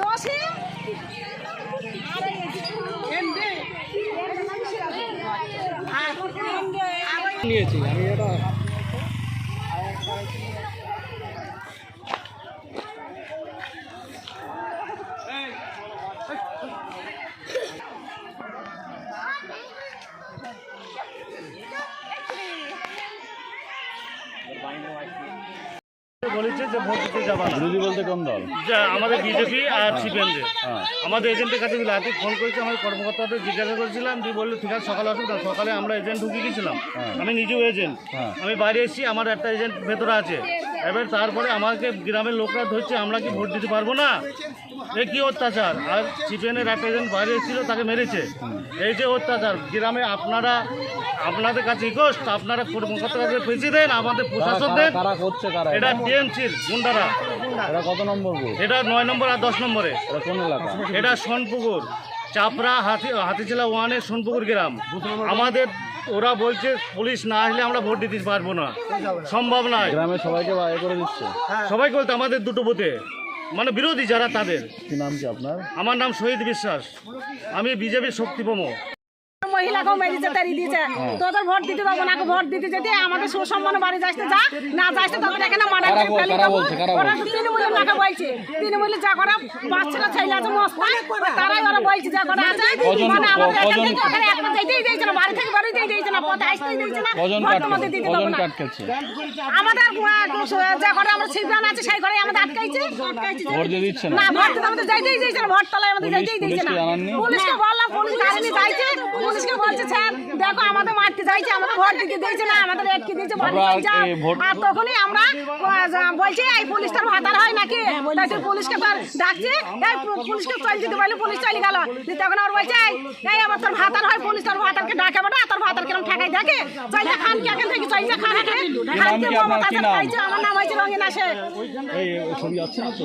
জসিম নিয়েছি। আমি এটা বলেছে যে ভোট দিতে যাবা না। বিরোধী বলতে কোন দল? যে আমাদের বিজেপি আর সিপিএমদের হ্যাঁ। আমাদের এজেন্টের কাছে রাতে ফোন করেছে আমার কর্মকর্তাদের জিজ্ঞাসা করেছিলাম দিয়ে বলল ঠিক আছে সকালে আসুন। তা সকালে আমরা এজেন্ট ঢুকে গেছিলাম হ্যাঁ। আমি নিজেও এজেন্ট। হ্যাঁ। আমি বাইরে এসেছি আমার একটা এজেন্ট ভেতরে আছে। এবার তারপরে আমাকে গ্রামের লোকরা ধরছে আমরা কি ভোট দিতে পারব না? এ কি অত্যাচার? আর সিপিএনের একটা এজেন্ট বাইরে এসেছিল তাকে মেরেছে। এই যে অত্যাচার গ্রামে আপনারা আপনাদের কাছে রিকোয়েস্ট আপনারা কর্মকর্তার কাছে পেঁচিয়ে দেন আমাদের প্রশাসন দেন। কারা করছে কারা এটা টিএমসির গুন্ডারা। এটা কত নম্বর এটা নয় নম্বর আর দশ নম্বরে। এটা কোন এলাকা? এটা সোনপুকুর চাপড়া হাতি হাতিছিলা ওয়ানের সোনপুকুর গ্রাম। আমাদের ওরা বলছে পুলিশ না আসলে আমরা ভোট দিতে পারব না। সম্ভব নয়। গ্রামের সবাইকে করে দিচ্ছে। সবাই বলতে আমাদের দুটো বুথে। মানে বিরোধী যারা তাদের। কি নাম কি আপনার? আমার নাম শহীদ বিশ্বাস। আমি বিজেপির শক্তিপম মহিলাকেও তাড়িয়ে দিয়েছে তোদের ভোট দিতে দেবো না ভোট দিতে যেতে আমাদের সুসম্মান বাড়ি যাইতে যা না যাইতে তোদের এখানে মারা ওরা তৃণমূলের নাকে বলছে তৃণমূলের যা করা বাচ্চারা ছেলে আছে মস্তান তারাই ওরা বলছে যা করা আছে। মানে আমাদের এখান থেকে ওখানে একটা যেতেই দিয়েছে না বাড়ি থেকে বাড়িতেই দিয়েছে না পথে আসতেই দিয়েছে না ভোট তোমাদের দিতে দেবো না। আমাদের যা আমরা আছে সেই ঘরে আমাদের আটকাইছে। না। ভোট আমাদের যাইতেই দিয়েছে না ভোট তলায় আমাদের যাইতেই দিয়েছে না। পুলিশকে? যাইছে পুলিশকে বলছে স্যার দেখো আমাদের মারতে যাইছে আমাদের ভোট দিতে দিয়েছে না আমাদের দিয়েছে বাড়ি যাও। এই ভোট- আর তখনই আমরা বলছি এই পুলিশ তার ভাতার হয় নাকি তাই পুলিশকে ডাকছে এই পুলিশকে চল দিতে বলে পুলিশ চলে গেল তখন আর বলছে এই, আমার তোর ভাতার হয় পুলিশ তোর ভাতারকে ডাকে বেটা তোর ভাতার কিরম ঠেকাই দেখে চলছে খান কে এখান থেকে খান কি আপনার? কি নাম? আমার নাম হয়েছে রঙিন আসে ছবি আছে না তো